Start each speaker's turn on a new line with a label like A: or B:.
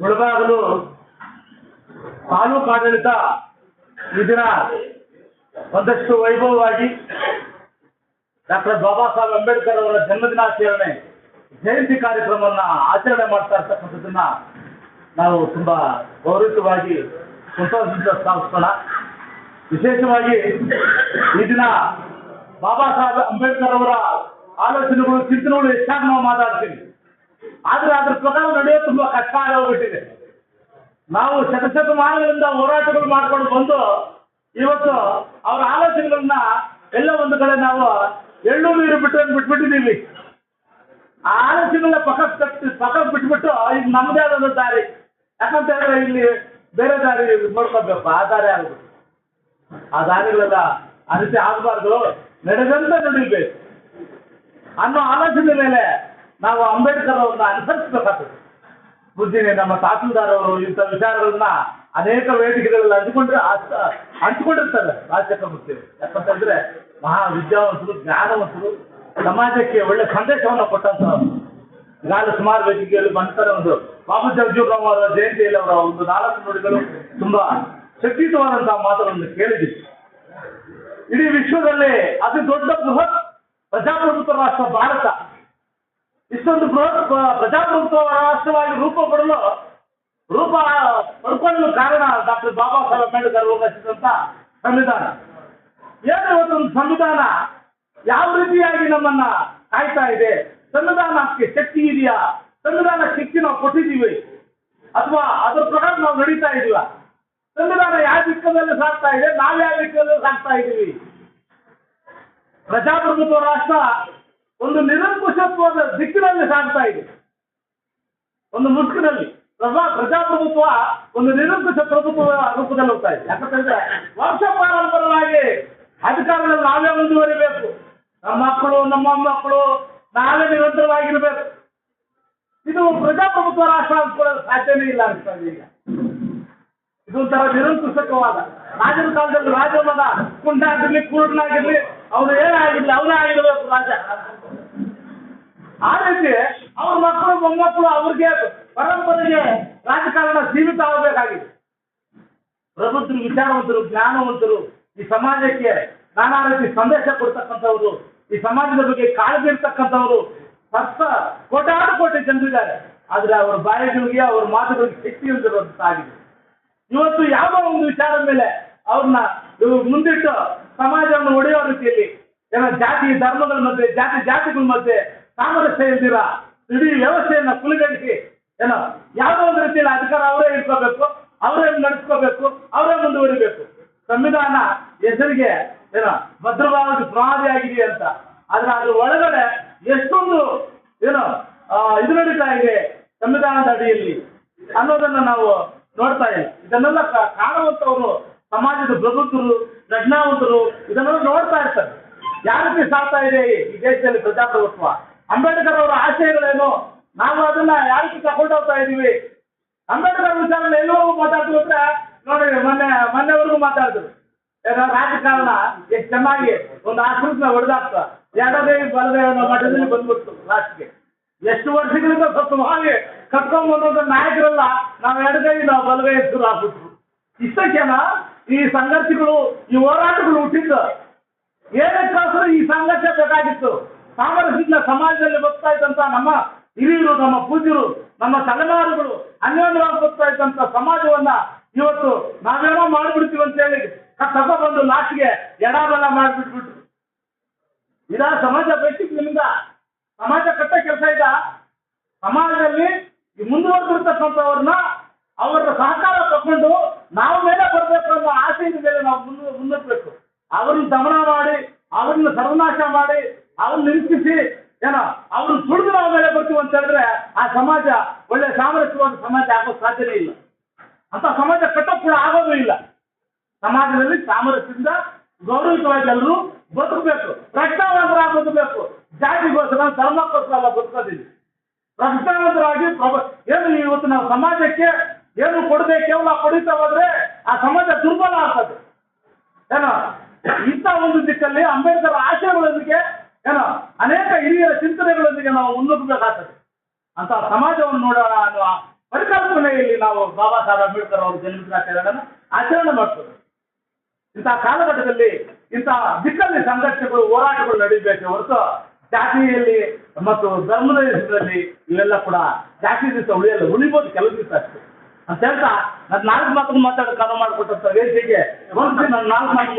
A: ಮುಳಬಾಗಲು ತಾಲೂಕು ಆಡಳಿತ ಈ ದಿನ ಒಂದಷ್ಟು ವೈಭವವಾಗಿ ಡಾಕ್ಟರ್ ಬಾಬಾ ಸಾಹೇಬ್ ಅಂಬೇಡ್ಕರ್ ಅವರ ಜನ್ಮದಿನಾಚರಣೆ, ಜಯಂತಿ ಕಾರ್ಯಕ್ರಮವನ್ನ ಆಚರಣೆ ಮಾಡ್ತಾ ಇರ್ತಕ್ಕಂಥದ್ದನ್ನ ನಾವು ತುಂಬಾ ಗೌರವಿತವಾಗಿ ಸಂತೋಷದಿಂದ ಸ್ಥಾಪಿಸೋಣ ವಿಶೇಷವಾಗಿ ಈ ದಿನ ಬಾಬಾ ಸಾಹೇಬ್ ಅಂಬೇಡ್ಕರ್ ಅವರ ಆಲೋಚನೆಗಳು, ಚಿಂತನೆಗಳು ಹೆಚ್ಚಾಗಿ ನಾವು ಮಾತಾಡ್ತೀವಿ. ಆದ್ರೆ ಅದ್ರ ಪ್ರಕಾರ ನಡೆಯೋದು ತುಂಬಾ ಕಷ್ಟ ಆಗೋಗ್ಬಿಟ್ಟಿದೆ. ನಾವು ಶತಶತಮಾನಗಳಿಂದ ಹೋರಾಟಗಳು ಮಾಡ್ಕೊಂಡು ಬಂದು ಇವತ್ತು ಅವರ ಆಲೋಚನೆಗಳನ್ನ ಎಲ್ಲ ಒಂದು ಕಡೆ ನಾವು ಎಳ್ಳು ನೀರು ಬಿಟ್ಟು ಬಿಟ್ಬಿಟ್ಟಿದ್ದೀವಿ. ಆ ಆಲೋಚನೆಗಳ ಪಕ್ಕ ಪಕ್ಕ ಬಿಟ್ಬಿಟ್ಟು ಈಗ ನಮ್ಮದೇ ಆದ ದಾರಿ. ಯಾಕಂತ ಹೇಳಿದ್ರೆ ಇಲ್ಲಿ ಬೇರೆ ದಾರಿ ನೋಡ್ಕೋಬೇಕು ಆ ದಾರಿ ಆಗ್ಬೇಕು. ಆ ದಾರಿಗಳೆಲ್ಲ ರೀತಿ ಆಗಬಾರ್ದು. ನಡೆದಂತ ನಡಿಬೇಕು. ಅನ್ನೋ ಆಲೋಚನೆ ಮೇಲೆ ನಾವು ಅಂಬೇಡ್ಕರ್ ಅವ್ರನ್ನ ಅನುಸರಿಸಬೇಕಾಗ್ತದೆ. ಬುದ್ಧಿನೇ, ನಮ್ಮ ತಹಸೀಲ್ದಾರ್ ಅವರು ಇಂಥ ವಿಚಾರಗಳನ್ನ ಅನೇಕ ವೇದಿಕೆಗಳಲ್ಲಿ ಹಂಚಿಕೊಂಡ್ರೆ ಹಂಚಿಕೊಂಡಿರ್ತಾರೆ ಮೂರ್ತಿ ಯಾಕಂತಂದ್ರೆ ಮಹಾ ವಿದ್ಯಾವಂತರು ಜ್ಞಾನವಂತರು ಸಮಾಜಕ್ಕೆ ಒಳ್ಳೆ ಸಂದೇಶವನ್ನು ಕೊಟ್ಟಂತವ್ರು ಈಗಾಗಲೇ ಸುಮಾರು ವೇದಿಕೆಯಲ್ಲಿ ಬಂತಾರೆ ಒಂದು ಬಾಬು ಜಗಜೀವರಾಮ್ ಅವರ ಜಯಂತಿಯಲ್ಲಿ ಅವರ ಒಂದು ನಾಲ್ಕು ನುಡಿಗಳು ತುಂಬಾ ಶಕ್ತಿಯುತವಾದಂತಹ ಮಾತುಗಳನ್ನು ಕೇಳಿದ್ದೀವಿ ಇಡೀ ವಿಶ್ವದಲ್ಲೇ ಅತಿ ದೊಡ್ಡ ಬೃಹತ್ ಪ್ರಜಾಪ್ರಭುತ್ವ ರಾಷ್ಟ್ರ ಭಾರತ. ಇಷ್ಟೊಂದು ಬೃಹತ್ ಪ್ರಜಾಪ್ರಭುತ್ವ ರಾಷ್ಟ್ರವಾಗಿ ರೂಪ ಪಡಲು ರೂಪ ಪಡ್ಕೊಳ್ಳಲು ಕಾರಣ ಡಾಕ್ಟರ್ ಬಾಬಾ ಸಾಹೇಬ್ ಅಂಬೇಡ್ಕರ್ ಅವರು ರಚಿಸಿದಂತ ಸಂವಿಧಾನ. ಏನು ಇವತ್ತೊಂದು ಸಂವಿಧಾನ ಯಾವ ರೀತಿಯಾಗಿ ನಮ್ಮನ್ನ ಕಾಯ್ತಾ ಇದೆ? ಸಂವಿಧಾನಕ್ಕೆ ಶಕ್ತಿ ಇದೆಯಾ? ಸಂವಿಧಾನ ಶಕ್ತಿ ನಾವು ಕೊಟ್ಟಿದ್ದೀವಿ. ಅಥವಾ ಅದರ ಪ್ರಕಾರ ನಾವು ನಡೀತಾ ಇದೀವ ಸಂವಿಧಾನ ಯಾವ ದಿಕ್ಕದಲ್ಲಿ ಸಾಗ್ತಾ ಇದೆ, ನಾವು ಯಾವ ದಿಕ್ಕದಲ್ಲಿ ಸಾಗ್ತಾ ಇದ್ದೀವಿ. ಪ್ರಜಾಪ್ರಭುತ್ವ ರಾಷ್ಟ್ರ ಒಂದು ನಿರಂಕುಶತ್ವದ ದಿಕ್ಕಿನಲ್ಲಿ ಸಾಗ್ತಾ ಇದೆ. ಒಂದು ಮುಸ್ಕಿನಲ್ಲಿ ಪ್ರಜಾ ಪ್ರಜಾಪ್ರಭುತ್ವ ಒಂದು ನಿರಂಕುಶ ಪ್ರಭುತ್ವದ ರೂಪದಲ್ಲಿ ಹೋಗ್ತಾ ಇದೆ. ಯಾಕಂತಂದ್ರೆ ವರ್ಷ ಪಾರಂಪರವಾಗಿ ಅಧಿಕಾರದಲ್ಲಿ ನಾವೇ ಮುಂದುವರಿಬೇಕು. ನಮ್ಮ ಮಕ್ಕಳು, ನಮ್ಮ ಮೊಮ್ಮಕ್ಕಳು ನಾವೇ ನಿರಂತರವಾಗಿರ್ಬೇಕು. ಇದು ಪ್ರಜಾಪ್ರಭುತ್ವ ರಾಷ್ಟ್ರ ಅಂದ್ಕೊಳ್ಳೋದು ಸಾಧ್ಯನೇ ಇಲ್ಲ ಅಂತ ಈಗ. ಇದೊಂಥರ ನಿರಂಕುಶಕವಾದ ರಾಜನ ಕಾಲದಲ್ಲಿ ರಾಜ ಮಗ ಕುಂಡಾಗಿರ್ಲಿ, ಕುರುಡನಾಗಿರ್ಲಿ ಅವನು ಏನೇ ಆಗಿರ್ಲಿ ಅವನೇ ಆಗಿರ್ಬೇಕು ರಾಜ. ಆ ರೀತಿ ಅವ್ರ ಮಕ್ಕಳು ಮೊಮ್ಮಕ್ಕಳು ಅವ್ರಿಗೆ ಪರಂಪರೆಗೆ ರಾಜಕಾರಣ ಸೀಮಿತ ಆಗಬೇಕಾಗಿದೆ. ಪ್ರಬುದ್ಧರು, ವಿಚಾರವಂತರು, ಜ್ಞಾನವಂತರು ಈ ಸಮಾಜಕ್ಕೆ ನಾನಾ ರೀತಿ ಸಂದೇಶ ಕೊಡ್ತಕ್ಕಂಥವ್ರು ಈ ಸಮಾಜದ ಬಗ್ಗೆ ಕಾಳಜಿ ಇರ್ತಕ್ಕಂಥವರು ಸತ್ತ ಕೋಟಾನು ಕೋಟಿ ಜನರಿದ್ದಾರೆ ಆದ್ರೆ ಅವರ ಬಾಯಿಗಳಿಗೆ, ಅವರ ಮಾತುಗಳಿಗೆ ಶಕ್ತಿ ಹೊಂದಿರುವಂತಾಗಿದೆ ಇವತ್ತು ಯಾವ ಒಂದು ವಿಚಾರದ ಮೇಲೆ ಅವ್ರನ್ನ ಮುಂದಿಟ್ಟು ಸಮಾಜವನ್ನು ಒಡೆಯುವ ರೀತಿಯಲ್ಲಿ ಏನೋ ಜಾತಿ, ಧರ್ಮಗಳ ಮಧ್ಯೆ, ಜಾತಿ, ಜಾತಿಗಳ ಮಧ್ಯೆ ಸಾಮರಸ್ಯ ಇಲ್ದಿರ ಇಡೀ ವ್ಯವಸ್ಥೆಯನ್ನ ಕುಲಗಡಿಸಿ ಏನೋ ಯಾವುದೋ ಒಂದು ರೀತಿಯಲ್ಲಿ ಅಧಿಕಾರ ಅವರೇ ಇಟ್ಕೋಬೇಕು, ಅವರೇ ನಡೆಸ್ಕೋಬೇಕು, ಅವರೇ ಮುಂದುವರಿಬೇಕು. ಸಂವಿಧಾನ ಹೆಸರಿಗೆ ಏನೋ? ಭದ್ರವಾದ ಪ್ರಮಾದಿ ಆಗಿದೆ ಅಂತ. ಆದ್ರೆ ಅದ್ರ ಒಳಗಡೆ ಎಷ್ಟೊಂದು ಏನು ಇದು ನಡೀತಾ ಇದೆ ಸಂವಿಧಾನದ ಅಡಿಯಲ್ಲಿ ಅನ್ನೋದನ್ನ ನಾವು ನೋಡ್ತಾ ಇಲ್ಲ ಇದನ್ನೆಲ್ಲ ಕಾಣುವಂತವರು ಸಮಾಜದ ಪ್ರಬುದ್ಧರು, ಪ್ರಜ್ಞಾವಂತರು ಇದನ್ನೆಲ್ಲ ನೋಡ್ತಾ ಇರ್ತಾರೆ. ಸಾಗ್ತಾ ಇದೆ ಈ ದೇಶದಲ್ಲಿ ಪ್ರಜಾಪ್ರಭುತ್ವ? ಅಂಬೇಡ್ಕರ್ ಅವರ ಆಶಯಗಳೇನು? ನಾವು ಅದನ್ನ ಯಾವ ರೀತಿ ತಗೊಂಡು ಹೋಗ್ತಾ ಇದೀವಿ ಅಂಬೇಡ್ಕರ್ ವಿಚಾರ ಎಲ್ಲೋ ಮಾತಾಡ್ತು ಅಂದ್ರೆ, ನೋಡಿ, ಮೊನ್ನೆ, ಮೊನ್ನೆವರೆಗೂ ಮಾತಾಡಿದ್ರು. ರಾಜಕಾರಣ, ಎಷ್ಟು ಚೆನ್ನಾಗಿ ಒಂದು ಆಶ್ರಮನ ಹೊಡೆದಾಕ್ತ ಎಡದೇ ಬಲದೇ ಅನ್ನೋ ಮಟ್ಟದಲ್ಲಿ ಬಂದ್ಬಿಡ್ತು ಲಾಸ್ಟ್ಗೆ ಎಷ್ಟು ವರ್ಷಗಳಿಂದ ಸ್ವಚ್ಛವಾಗಿ ಕಟ್ಕೊಂಡ್ ಬಂದಂತ ನಾಯಕರೆಲ್ಲ, ನಾವು ಎಡಗೈ ನಾವು ಬಲಗೈ ಹೆಸರು ಆಗ್ಬಿಟ್ರು. ಇಷ್ಟಕ್ಕೇನ? ಈ ಸಂಘರ್ಷಗಳು, ಈ ಹೋರಾಟಗಳು ಹುಟ್ಟಿದ್ದು. ಏನಕ್ಕೋಸ್ಕರ ಈ ಸಂಘರ್ಷ ಬೇಕಾಗಿತ್ತು? ಸಾಮರಸ್ಯದಿಂದ ಸಮಾಜದಲ್ಲಿ ಬರ್ತಾ ಇದ್ದಂತ ನಮ್ಮ ಹಿರಿಯರು, ನಮ್ಮ ಪೂಜ್ಯರು, ನಮ್ಮ ತಲೆಮಾರುಗಳು, ಅನ್ಯೋನ್ಯವಾಗಿ ಬರ್ತಾ ಇದ್ದಂತ ಸಮಾಜವನ್ನ ಇವತ್ತು ನಾವೇನೋ ಮಾಡ್ಬಿಡ್ತೀವಿ ಅಂತ ಹೇಳಿ ಬಂದು ಲಾಸ್ಟ್ಗೆ ಎಡಬಲ ಮಾಡ್ಬಿಟ್ಬಿಟ್ರು. ಇದ ಸಮಾಜ ಬೆಟ್ಟಿ ನಿಮ್ದ. ಸಮಾಜ ಕಟ್ಟ ಕೆಲಸ ಇದ. ಸಮಾಜದಲ್ಲಿ ಮುಂದುವರೆದಿರ್ತಕ್ಕಂಥವ್ರನ್ನ ಅವರ ಸಹಕಾರ ತಗೊಂಡು ನಾವು ಮೇಲೆ ಬರಬೇಕು ಅನ್ನೋ ಆಸೆಯಿಂದ ಮೇಲೆ ನಾವು ಮುಂದೆ ಮುನ್ನಡೆಸಬೇಕು ಅವ್ರನ್ನ ದಮನ ಮಾಡಿ, ಅವ್ರನ್ನ ಸರ್ವನಾಶ ಮಾಡಿ, ಅವ್ರನ್ನ ನಿಲ್ಲಿಸಿ ಏನೋ, ಅವ್ರನ್ನ ಸುಳಿದು ನಾವು ಮೇಲೆ ಬರ್ತೀವಿ ಅಂತ ಹೇಳಿದ್ರೆ ಆ ಸಮಾಜ ಒಳ್ಳೆ ಸಾಮರಸ್ಯವಾದ ಸಮಾಜ ಆಗೋ ಸಾಧ್ಯನೇ ಇಲ್ಲ. ಅಂತ ಸಮಾಜ ಕಟ್ಟೋಕ್ ಕೂಡ ಆಗೋದು ಇಲ್ಲ. ಸಮಾಜದಲ್ಲಿ ಸಾಮರಸ್ಯದಿಂದ ಗೌರವಿತವಾಗಿ ಎಲ್ಲರೂ ಬದುಕಬೇಕು. ಪ್ರಜ್ಞಾವಂತರಾಗಿ ಬದುಕಬೇಕು. ಜಾತಿಗೋಸ್ಕರ ಧರ್ಮಕ್ಕೋಸ್ಕರ ಅಲ್ಲ ಬದುಕೋದಿಲ್ಲ ಪ್ರಜ್ಞಾವಂತರಾಗಿ ಏನು ಇವತ್ತು ನಾವು ಸಮಾಜಕ್ಕೆ ಏನು ಕೊಡದೆ ಕೇವಲ ಕೊಡಿತಾ ಹೋದ್ರೆ ಆ ಸಮಾಜ ದುರ್ಬಲ ಆಗ್ತದೆ. ಏನೋ, ಇಂಥ ಒಂದು ದಿಕ್ಕಲ್ಲಿ ಅಂಬೇಡ್ಕರ್ ಆಶಯಗಳೊಂದಿಗೆ, ಏನೋ, ಅನೇಕ ಹಿರಿಯರ ಚಿಂತನೆಗಳೊಂದಿಗೆ ನಾವು ಮುನ್ನುಗ್ಗಬೇಕಾಗ್ತದೆ. ಅಂತ ಸಮಾಜವನ್ನು ನೋಡೋಣ ಅನ್ನುವ ಪರಿಕಲ್ಪನೆಯಲ್ಲಿ ನಾವು ಬಾಬಾ ಸಾಹೇಬ್ ಅಂಬೇಡ್ಕರ್ ಅವರು ಜನ್ಮದಿನಾಚರಣೆಯನ್ನು ಆಚರಣೆ ಮಾಡ್ತೇವೆ. ಇಂತಹ ಕಾಲಘಟ್ಟದಲ್ಲಿ ಇಂತಹ ದಿಕ್ಕಲ್ಲಿ ಸಂಘರ್ಷಗಳು, ಹೋರಾಟಗಳು ನಡೀಬೇಕು ಹೊರತು ಜಾತಿಯಲ್ಲಿ ಮತ್ತು ಧರ್ಮದ ಹೆಸರಲ್ಲಿ ಇವೆಲ್ಲ ಕೂಡ ಜಾತಿ ದಿವಸ ಉಳಿಯಲ್ಲ, ಉಳಿಬೋದು ಕೆಲವು ದಿವಸ ಅಷ್ಟೇ. ಅಂತ ಹೇಳ್ತಾ ನಾಲ್ಕು ಮಾತನ್ನು ಮಾತಾಡೋದು ಕಾರಣ ಮಾಡಿಕೊಟ್ಟಂತ ವೇದಿಕೆಗೆ ಒಂದು ನಾನು ನಾಲ್ಕು ಮಾತು